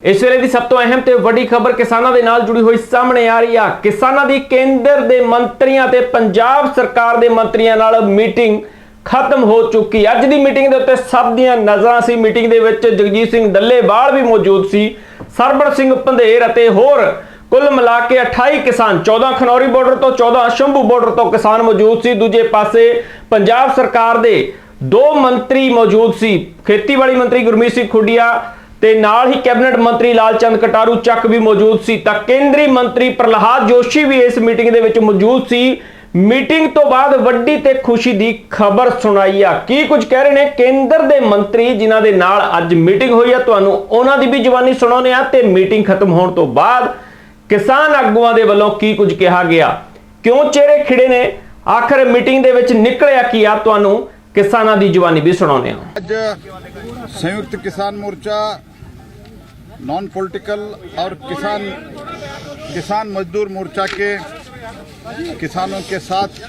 ਇਸ ਵੇਲੇ ਦੀ ਸਭ ਤੋਂ ਅਹਿਮ ਤੇ ਵੱਡੀ ਖਬਰ ਕਿਸਾਨਾਂ ਦੇ ਨਾਲ ਜੁੜੀ ਹੋਈ ਸਾਹਮਣੇ ਆ ਰਹੀ ਆ। ਕਿਸਾਨਾਂ ਦੀ ਕੇਂਦਰ ਦੇ ਮੰਤਰੀਆਂ ਤੇ ਪੰਜਾਬ ਸਰਕਾਰ ਦੇ ਮੰਤਰੀਆਂ ਨਾਲ ਮੀਟਿੰਗ ਖਤਮ ਹੋ ਚੁੱਕੀ। ਅੱਜ ਦੀ ਮੀਟਿੰਗ ਦੇ ਉੱਤੇ ਸਭ ਦੀਆਂ ਨਜ਼ਰਾਂ ਸੀ। ਮੀਟਿੰਗ ਦੇ ਵਿੱਚ ਜਗਜੀਤ ਸਿੰਘ ਡੱਲੇਵਾਲ ਵੀ ਮੌਜੂਦ ਸੀ, ਸਰਬਣ ਸਿੰਘ ਪੰਧੇਰ ਅਤੇ ਹੋਰ ਕੁੱਲ ਮਿਲਾ ਕੇ 28 ਕਿਸਾਨ 14 ਖਨੌਰੀ ਬਾਰਡਰ ਤੋਂ 14 ਸ਼ੰਭੂ ਬਾਰਡਰ ਤੋਂ ਕਿਸਾਨ ਮੌਜੂਦ ਸੀ। ਦੂਜੇ ਪਾਸੇ ਪੰਜਾਬ ਸਰਕਾਰ ਦੇ ਦੋ ਮੰਤਰੀ ਮੌਜੂਦ ਸੀ। ਖੇਤੀਬਾੜੀ ਮੰਤਰੀ ਗੁਰਮੀਤ ਸਿੰਘ ਖੁੱਡੀਆ ਤੇ ਨਾਲ ਹੀ ਕੈਬਨਿਟ ਮੰਤਰੀ ਲਾਲ ਚੰਦ ਕਟਾਰੂ ਚੱਕ ਵੀ ਮੌਜੂਦ ਸੀ। ਤਾਂ ਕੇਂਦਰੀ ਮੰਤਰੀ ਪ੍ਰਲਹਾਦ ਜੋਸ਼ੀ ਵੀ ਇਸ ਮੀਟਿੰਗ ਦੇ ਵਿੱਚ ਮੌਜੂਦ ਸੀ। ਮੀਟਿੰਗ ਤੋਂ ਬਾਅਦ ਵੱਡੀ ਤੇ ਖੁਸ਼ੀ ਦੀ ਖਬਰ ਸੁਣਾਈ ਆ। ਕੀ ਕੁਝ ਕਹਿ ਰਹੇ ਨੇ? ਕੇਂਦਰ ਦੇ ਮੰਤਰੀ ਜਿਨ੍ਹਾਂ ਦੇ ਨਾਲ ਅੱਜ ਮੀਟਿੰਗ ਹੋਈ ਆ, ਤੁਹਾਨੂੰ ਉਹਨਾਂ ਦੀ ਵੀ ਜ਼ੁਬਾਨੀ ਸੁਣਾਉਨੇ ਆ ਤੇ ਮੀਟਿੰਗ ਖਤਮ ਹੋਣ ਤੋਂ ਬਾਅਦ ਕਿਸਾਨ ਆਗੂਆਂ ਦੇ ਵੱਲੋਂ ਕੀ ਕੁਝ ਕਿਹਾ ਗਿਆ? ਕਿਉਂ ਚਿਹਰੇ ਖਿੜੇ ਨੇ? ਆਖਰ ਮੀਟਿੰਗ ਦੇ ਵਿੱਚ ਨਿਕਲਿਆ ਕੀ ਆ? ਤੁਹਾਨੂੰ ਕਿਸਾਨਾਂ ਦੀ ਜਵਾਨੀ ਵੀ ਸੁਣਾਉਨੇ ਆ। ਅੱਜ ਸੰਯੁਕਤ ਕਿਸਾਨ ਮੋਰਚਾ नॉन पॉलिटिकल और किसान किसान मजदूर मोर्चा के किसानों के साथ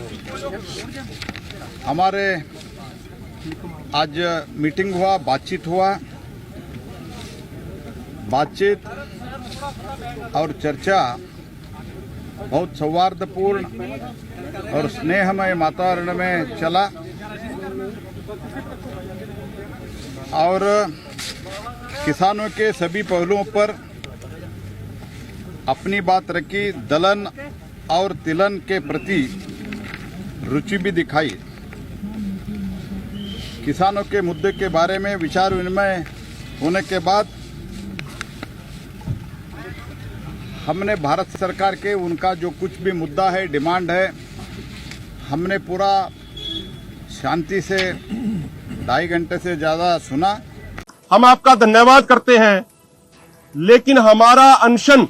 हमारे आज मीटिंग हुआ, बातचीत हुआ। बातचीत और चर्चा बहुत सौहार्दपूर्ण और स्नेहमय वातावरण में चला। और किसानों के सभी पहलुओं पर अपनी बात रखी, दलन और तिलन के प्रति रुचि भी दिखाई। किसानों के मुद्दे के बारे में विचार विनिमय होने के बाद हमने भारत सरकार के उनका जो कुछ भी मुद्दा है, डिमांड है, हमने पूरा शांति से, ढाई घंटे से ज़्यादा सुना। हम आपका धन्यवाद करते हैं। लेकिन हमारा अनशन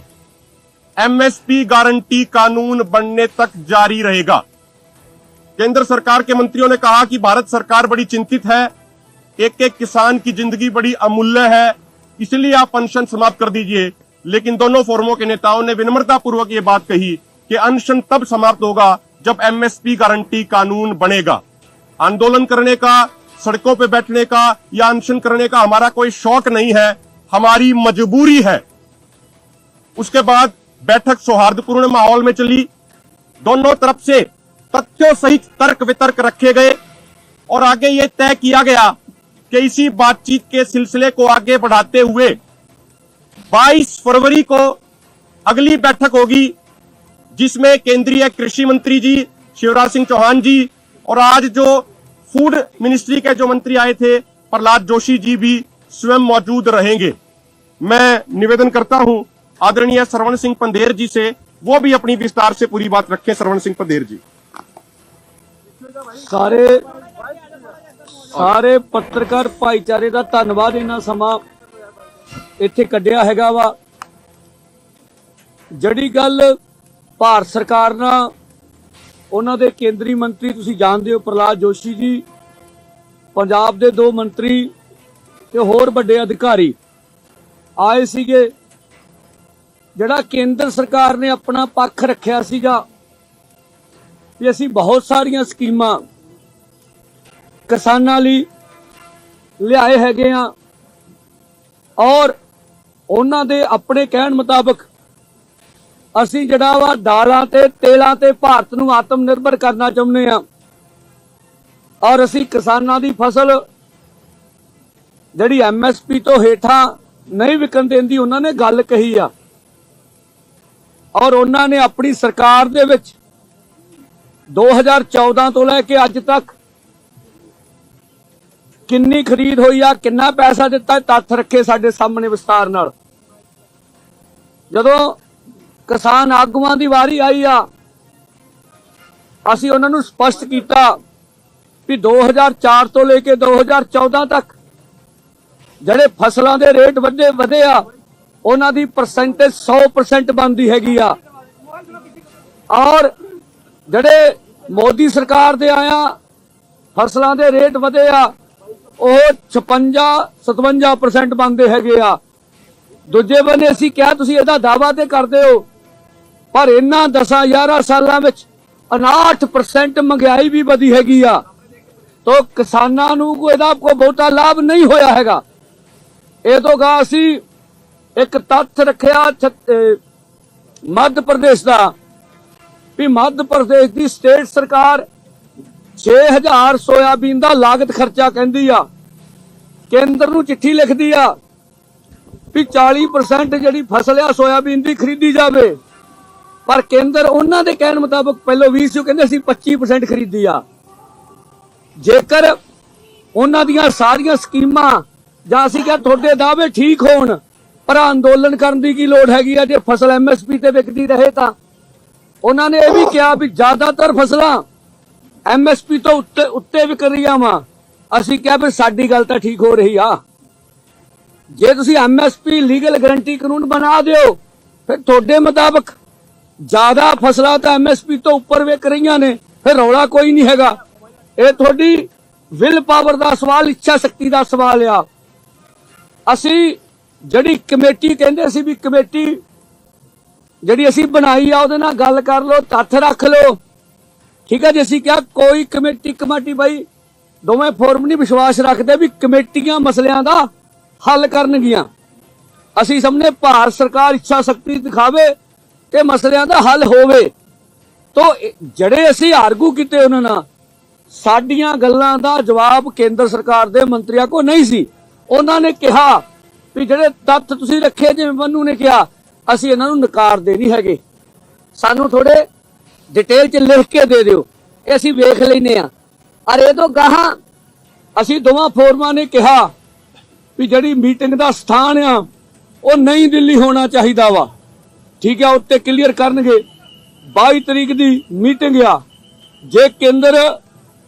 एमएसपी गारंटी कानून बनने तक जारी रहेगा। केंद्र सरकार के मंत्रियों ने कहा कि भारत सरकार बड़ी चिंतित है। एक एक किसान की ज़िंदगी बड़ी अमूल्य है। इसलिए आप अनशन समाप्त कर दीजिए। लेकिन दोनों फोरमों के नेताओं ने विनम्रता पूर्वक ये बात कही कि अनशन तब समाप्त होगा जब एमएसपी गारंटी कानून बनेगा। आंदोलन करने का सड़कों पे बैठने का या अनशन करने का हमारा कोई शौक नहीं है, हमारी मजबूरी है। उसके बाद बैठक सौहार्दपूर्ण माहौल में चली। दोनों तरफ़ से तथ्यों सहित तर्क वितर्क रखे गए और आगे ये तय किया गया कि इसी बातचीत के सिलसिले को आगे बढ़ाते हुए 22 फरवरी को अगली बैठक होगी, जिसमें केंद्रीय कृषि मंत्री जी शिवराज सिंह चौहान जी और आज जो फूड मिनिस्ट्री के जो मंत्री आए थे प्रहलाद जोशी जी भी स्वयं मौजूद रहेंगे मैं निवेदन करता हूं आदरणीय श्रवण सिंह पंदेर जी से वो भी अपनी विस्तार से पूरी बात रखें श्रवण सिंह पंदेर जी ਸਾਰੇ ਸਾਰੇ ਪੱਤਰਕਾਰ ਭਾਈਚਾਰੇ ਦਾ ਧੰਨਵਾਦ ਇਹਨਾਂ ਸਮਾਂ ਇੱਥੇ ਕੱਢਿਆ ਹੈਗਾ ਵਾ ਜਿਹੜੀ ਗੱਲ ਭਾਰਤ ਸਰਕਾਰ ਨਾਲ ਉਹਨਾਂ ਦੇ ਕੇਂਦਰੀ ਮੰਤਰੀ ਤੁਸੀਂ ਜਾਣਦੇ ਹੋ ਪ੍ਰਹਲਾਦ ਜੋਸ਼ੀ ਜੀ, ਪੰਜਾਬ ਦੇ ਦੋ ਮੰਤਰੀ ਤੇ ਹੋਰ ਵੱਡੇ ਅਧਿਕਾਰੀ ਆਏ ਸੀਗੇ। ਜਿਹੜਾ ਕੇਂਦਰ ਸਰਕਾਰ ਨੇ ਆਪਣਾ ਪੱਖ ਰੱਖਿਆ ਸੀਗਾ ਵੀ ਅਸੀਂ ਬਹੁਤ ਸਾਰੀਆਂ ਸਕੀਮਾਂ ਕਿਸਾਨਾਂ ਲਈ ਲਿਆਏ ਹੈਗੇ ਆ ਔਰ ਉਹਨਾਂ ਦੇ ਆਪਣੇ ਕਹਿਣ ਮੁਤਾਬਕ ਅਸੀਂ ਜਿਹੜਾ ਵਾ ਦਾਲਾਂ ਤੇ ਤੇਲਾਂ ਤੇ ਭਾਰਤ ਨੂੰ ਆਤਮ ਨਿਰਭਰ ਕਰਨਾ ਚਾਹੁੰਦੇ ਆ ਔਰ ਅਸੀਂ ਕਿਸਾਨਾਂ ਦੀ ਫਸਲ ਜਿਹੜੀ ਐਮਐਸਪੀ ਤੋਂ ਹੇਠਾਂ ਨਹੀਂ ਵਿਕਣ ਦਿੰਦੀ, ਉਹਨਾਂ ਨੇ ਗੱਲ ਕਹੀ ਆ। ਔਰ ਉਹਨਾਂ ਨੇ ਆਪਣੀ ਸਰਕਾਰ ਦੇ ਵਿੱਚ 2014 ਤੋਂ ਲੈ ਕੇ ਅੱਜ ਤੱਕ ਕਿੰਨੀ ਖਰੀਦ ਹੋਈ ਆ, ਕਿੰਨਾ ਪੈਸਾ ਦਿੱਤਾ, ਤੱਥ ਰੱਖੇ ਸਾਡੇ ਸਾਹਮਣੇ ਵਿਸਤਾਰ ਨਾਲ। ਜਦੋਂ ਕਿਸਾਨ ਆਗੂਆਂ ਦੀ ਵਾਰੀ ਆਈ ਆ। ਅਸੀਂ ਉਹਨਾਂ ਨੂੰ ਸਪਸ਼ਟ ਕੀਤਾ ਵੀ 2004 ਤੋਂ ਲੈ ਕੇ 2014 ਤੱਕ ਜਿਹੜੇ ਫਸਲਾਂ ਦੇ ਰੇਟ ਵਧੇ ਵਧੇ ਆ, ਉਹਨਾਂ ਦੀ ਪਰਸੈਂਟੇਜ 100% ਬਣਦੀ ਹੈਗੀ ਆ। ਔਰ ਜਿਹੜੇ ਮੋਦੀ ਸਰਕਾਰ ਦੇ ਆਇਆ ਫਸਲਾਂ ਦੇ ਰੇਟ ਵਧੇ ਆ, ਉਹ 56 57% ਬਣਦੇ ਹੈਗੇ ਆ। ਦੂਜੇ ਬੰਨੇ ਅਸੀਂ ਕਿਹਾ, ਤੁਸੀਂ ਇਹਦਾ ਦਾਵਾ ਤੇ ਕਰਦੇ ਹੋ ਪਰ ਇਹਨਾਂ 10 11 ਸਾਲਾਂ ਵਿੱਚ 59% ਮਹਿੰਗਾਈ ਵੀ ਵਧੀ ਹੈਗੀ ਆ। ਤੋ ਕਿਸਾਨਾਂ ਨੂੰ ਕੋਈ ਇਹਦਾ ਕੋਈ ਬਹੁਤਾ ਲਾਭ ਨਹੀਂ ਹੋਇਆ ਹੈਗਾ। ਇਹ ਤੋਂ ਗਾ ਅਸੀਂ ਇੱਕ ਤੱਥ ਰੱਖਿਆ ਮੱਧ ਪ੍ਰਦੇਸ਼ ਦਾ ਵੀ ਮੱਧ ਪ੍ਰਦੇਸ਼ ਦੀ ਸਟੇਟ ਸਰਕਾਰ 6000 ਸੋਇਆਬੀਨ ਦਾ ਲਾਗਤ ਖਰਚਾ ਕਹਿੰਦੀ ਆ। ਕੇਂਦਰ ਨੂੰ ਚਿੱਠੀ ਲਿਖਦੀ ਆ ਵੀ 40% ਜਿਹੜੀ ਫਸਲ ਆ ਸੋਇਆਬੀਨ ਦੀ ਖਰੀਦੀ ਜਾਵੇ। ਪਰ ਕੇਂਦਰ ਉਹਨਾਂ ਦੇ ਕਹਿਣ ਮੁਤਾਬਕ ਪਹਿਲਾਂ 20 ਸੀ ਕਹਿੰਦੇ ਅਸੀਂ 25% ਖਰੀਦੀ ਆ। ਜੇਕਰ ਉਹਨਾਂ ਦੀਆਂ ਸਾਰੀਆਂ ਸਕੀਮਾਂ ਜਾਂ ਅਸੀਂ ਕਿਹਾ ਤੁਹਾਡੇ ਦਾਅਵੇ ਠੀਕ ਹੋਣ, ਪਰ ਅੰਦੋਲਨ ਕਰਨ ਦੀ ਕੀ ਲੋੜ ਹੈਗੀ ਆ? ਜੇ ਫਸਲ ਐਮਐਸਪੀ ਤੇ ਵਿਕਦੀ ਰਹੇ ਤਾਂ। ਉਹਨਾਂ ਨੇ ਇਹ ਵੀ ਕਿਹਾ ਵੀ ਜ਼ਿਆਦਾਤਰ ਫਸਲਾਂ ਐਮਐਸਪੀ ਤੋਂ ਉੱਤੇ ਉੱਤੇ ਵਿਕ ਰਹੀਆਂ ਵਾ। ਅਸੀਂ ਕਿਹਾ ਵੀ ਸਾਡੀ ਗੱਲ ਤਾਂ ਠੀਕ ਹੋ ਰਹੀ ਆ। ਜੇ ਤੁਸੀਂ ਐਮਐਸਪੀ ਲੀਗਲ ਗਾਰੰਟੀ ਕਾਨੂੰਨ ਬਣਾ ਦਿਓ, ਫਿਰ ਤੁਹਾਡੇ ਮੁਤਾਬਕ ਜ਼ਿਆਦਾ ਫਸਲਾਂ ਤਾਂ ਐਮਐਸਪੀ ਤੋਂ ਉੱਪਰ ਵਿਕ ਰਹੀਆਂ ਨੇ, ਫਿਰ ਰੌਲਾ ਕੋਈ ਨਹੀਂ ਹੈਗਾ। ਇਹ ਤੁਹਾਡੀ ਵਿਲ ਪਾਵਰ ਦਾ ਸਵਾਲ, ਇੱਛਾ ਸ਼ਕਤੀ ਦਾ ਸਵਾਲ ਆ। ਅਸੀਂ ਜਿਹੜੀ ਕਮੇਟੀ ਕਹਿੰਦੇ ਸੀ ਵੀ ਕਮੇਟੀ ਜਿਹੜੀ ਅਸੀਂ ਬਣਾਈ ਆ, ਉਹਦੇ ਨਾਲ ਗੱਲ ਕਰ ਲਓ, ਤੱਥ ਰੱਖ ਲਓ। ਠੀਕ ਹੈ ਜੀ, ਅਸੀਂ ਕਿਹਾ ਕੋਈ ਕਮੇਟੀ ਕਮੇਟੀ ਬਾਈ, ਦੋਵੇਂ ਫੋਰਮ ਨਹੀਂ ਵਿਸ਼ਵਾਸ ਰੱਖਦੇ ਵੀ ਕਮੇਟੀਆਂ ਮਸਲਿਆਂ ਦਾ ਹੱਲ ਕਰਨਗੀਆਂ। ਅਸੀਂ ਸਾਹਮਣੇ ਭਾਰਤ ਸਰਕਾਰ ਇੱਛਾ ਸ਼ਕਤੀ ਦਿਖਾਵੇ ਤੇ ਮਸਲਿਆਂ ਦਾ ਹੱਲ ਹੋਵੇ। ਤੋਂ ਜਿਹੜੇ ਅਸੀਂ ਆਰਗੂ ਕੀਤੇ ਉਹਨਾਂ ਨਾਲ, ਸਾਡੀਆਂ ਗੱਲਾਂ ਦਾ ਜਵਾਬ ਕੇਂਦਰ ਸਰਕਾਰ ਦੇ ਮੰਤਰੀਆਂ ਕੋ ਨਹੀਂ ਸੀ। ਉਹਨਾਂ ਨੇ ਕਿਹਾ ਵੀ ਜਿਹੜੇ ਤੱਥ ਤੁਸੀਂ ਰੱਖੇ, ਜਿਵੇਂ ਮੰਨੂ ਨੇ ਕਿਹਾ, ਅਸੀਂ ਇਹਨਾਂ ਨੂੰ ਨਕਾਰਦੇ ਨਹੀਂ ਹੈਗੇ। ਸਾਨੂੰ ਥੋੜੇ ਡਿਟੇਲ ਚ ਲਿਖ ਕੇ ਦੇ ਦਿਓ। ਇਹ ਅਸੀਂ ਵੇਖ ਲੈਨੇ ਆ ਅਰ ਇਹ ਤੋਂ ਗਾਹਾਂ ਅਸੀਂ ਦੋਵਾਂ ਫੋਰਮਾਂ ਨੇ ਕਿਹਾ ਵੀ ਜਿਹੜੀ ਮੀਟਿੰਗ ਦਾ ਸਥਾਨ ਆ, ਉਹ ਨਹੀਂ ਦਿੱਲੀ ਹੋਣਾ ਚਾਹੀਦਾ ਵਾ। ਠੀਕ ਹੈ, ਉੱਤੇ ਕਲੀਅਰ ਕਰਨਗੇ। 22 ਤਰੀਕ ਦੀ ਮੀਟਿੰਗ ਆ। ਜੇ ਕੇਂਦਰ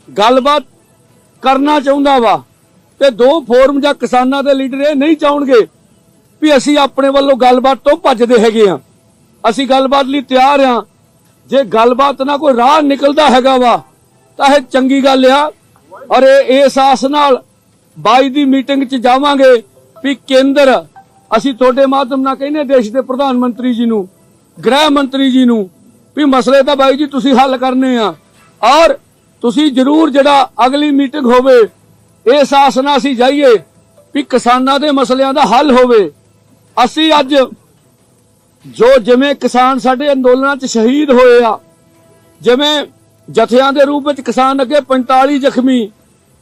ਗੱਲਬਾਤ ਕਰਨਾ ਚਾਹੁੰਦਾ ਵਾ, ਤੇ ਦੋ ਫੋਰਮ ਜਾਂ ਕਿਸਾਨਾਂ ਦੇ ਲੀਡਰ ਇਹ ਨਹੀਂ ਚਾਹਣਗੇ ਵੀ ਅਸੀਂ ਆਪਣੇ ਵੱਲੋਂ ਗੱਲਬਾਤ ਤੋਂ ਭੱਜਦੇ ਹੈਗੇ ਆ। ਅਸੀਂ ਗੱਲਬਾਤ ਲਈ ਤਿਆਰ ਆ। ਜੇ ਗੱਲਬਾਤ ਨਾਲ ਕੋਈ ਰਾਹ ਨਿਕਲਦਾ ਹੈਗਾ ਵਾ, ਤਾਂ ਇਹ ਚੰਗੀ ਗੱਲ ਆ। ਔਰ ਇਹ ਇਸ ਆਸ ਨਾਲ 22 ਦੀ ਮੀਟਿੰਗ 'ਚ ਜਾਵਾਂਗੇ ਵੀ ਕੇਂਦਰ ਅਸੀਂ ਤੁਹਾਡੇ ਮਾਧਿਅਮ ਨਾਲ ਕਹਿੰਦੇ ਦੇਸ਼ ਦੇ ਪ੍ਰਧਾਨ ਮੰਤਰੀ ਜੀ ਨੂੰ, ਗ੍ਰਹਿ ਮੰਤਰੀ ਜੀ ਨੂੰ, ਵੀ ਮਸਲੇ ਤਾਂ ਬਾਈ ਜੀ ਤੁਸੀਂ ਹੱਲ ਕਰਨੇ ਆ। ਔਰ ਤੁਸੀਂ ਜਰੂਰ ਜਿਹੜਾ ਅਗਲੀ ਮੀਟਿੰਗ ਹੋਵੇ, ਇਹ ਆਸ ਨਾਲ ਅਸੀਂ ਜਾਈਏ ਵੀ ਕਿਸਾਨਾਂ ਦੇ ਮਸਲਿਆਂ ਦਾ ਹੱਲ ਹੋਵੇ। ਅਸੀਂ ਅੱਜ ਜੋ ਜਿਵੇਂ ਕਿਸਾਨ ਸਾਡੇ ਅੰਦੋਲਨਾਂ 'ਚ ਸ਼ਹੀਦ ਹੋਏ ਆ, ਜਿਵੇਂ ਜਥਿਆਂ ਦੇ ਰੂਪ ਵਿੱਚ ਕਿਸਾਨ ਅੱਗੇ 45 ਜ਼ਖਮੀ,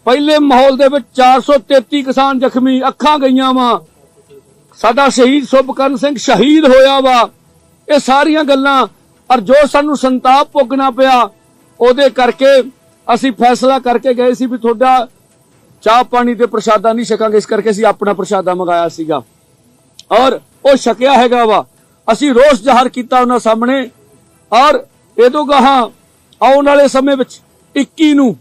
ਪਹਿਲੇ ਮਾਹੌਲ ਦੇ ਵਿੱਚ 433 ਕਿਸਾਨ ਜ਼ਖਮੀ, ਅੱਖਾਂ ਗਈਆਂ ਵਾ। ਸਾਡਾ ਸ਼ਹੀਦ ਸੁਭਕਰਨ ਸਿੰਘ ਸ਼ਹੀਦ ਹੋਇਆ ਵਾ। ਇਹ ਸਾਰੀਆਂ ਗੱਲਾਂ ਔਰ ਜੋ ਸਾਨੂੰ ਸੰਤਾਪ ਭੋਗਣਾ ਪਿਆ, ਉਹਦੇ ਕਰਕੇ ਅਸੀਂ ਫੈਸਲਾ ਕਰਕੇ ਗਏ ਸੀ ਵੀ ਤੁਹਾਡਾ ਚਾਹ ਪਾਣੀ ਤੇ ਪ੍ਰਸ਼ਾਦਾ ਨਹੀਂ ਛਕਾਂਗੇ। ਇਸ ਕਰਕੇ ਅਸੀਂ ਆਪਣਾ ਪ੍ਰਸ਼ਾਦਾ ਮੰਗਾਇਆ ਸੀਗਾ। ਔਰ ਉਹ ਛਕਿਆ ਹੈਗਾ ਵਾ। ਅਸੀਂ ਰੋਸ ਜ਼ਾਹਰ ਕੀਤਾ ਉਹਨਾਂ ਸਾਹਮਣੇ। ਔਰ ਇਹ ਤੋਂ ਗਾਹਾਂ ਆਉਣ ਵਾਲੇ ਸਮੇਂ ਵਿੱਚ 21 ਨੂੰ